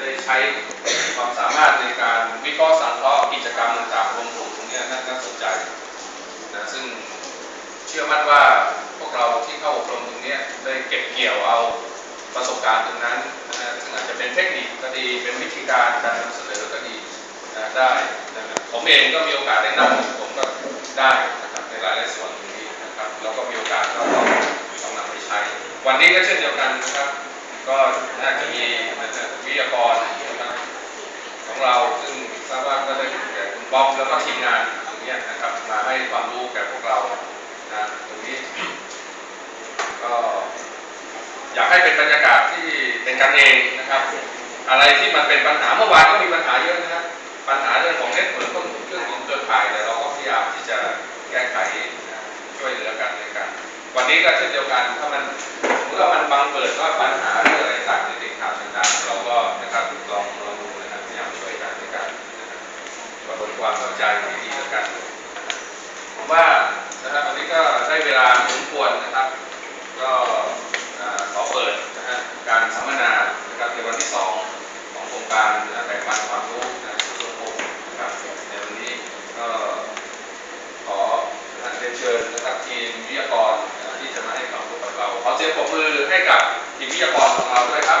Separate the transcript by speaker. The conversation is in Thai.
Speaker 1: ได้ใช้ความสามารถในการวิเคราะห์สังเคราะห์กิจกรรมต่างๆรวมกลุ่มตรงนี้น่าสนใจนะซึ่งเชื่อมั่นว่าพวกเราที่เข้าอบรมตรงนี้ได้เก็บเกี่ยวเอาประสบการณ์ตรงนั้นนะซึ่งอาจจะเป็นเทคนิคก็ดีเป็นวิธีการการนำเสนอก็ดีนะได้นะผมเองก็มีโอกาสได้นำผมก็ได้นะครับในหลายๆส่วนตรงนี้นะครับแล้วก็มีโอกาสก็ลองลองนำไปใช้ วันนี้ก็เช่นเดียวกันนะครับ ก็น่าจะมีวิทยากรนะครับของเราซึ่งทราบว่าก็ได้แก่คุณ บ๊อบแล้วก็ทีมงานตรงนี้นะครับมาให้ความรู้แก่พวกเรานะตรงนี้ ก็อยากให้เป็นบรรยากาศที่เป็นกันเองนะครับ อะไรที่มันเป็นปัญหาเมื่อวานก็มีปัญหาเยอะนะครับปัญหาเรื่องของเน็ตเวิร์กต้นทุนเรื่องของเครือข่ายแต่เราก็พยายามที่จะแก้ไขช่วยเหลือกันในการวันนี้ก็เช่นเดียวกันถ้ามันสมมติว่ามันบังเกิดว่าปัญหา ความเข้าใจที่ดีแล้วกันผมว่านะครับวันนี้ก็ได้เวลาสมควรนะครับ ก็ขอเปิดนะฮะการสัมมนานะครับในวันที่สองของโครงการนะแบ่งปันความรู้นะสู่สังคมนะครับในวันนี้ก็ขอนะฮะเรียนเชิญนะครับทีมวิทยากรที่จะมาให้ความรู้กับเราขอเสียงปรบมือให้กับทีมวิทยากรของเราด้วยครับ